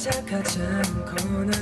시작하지 않거나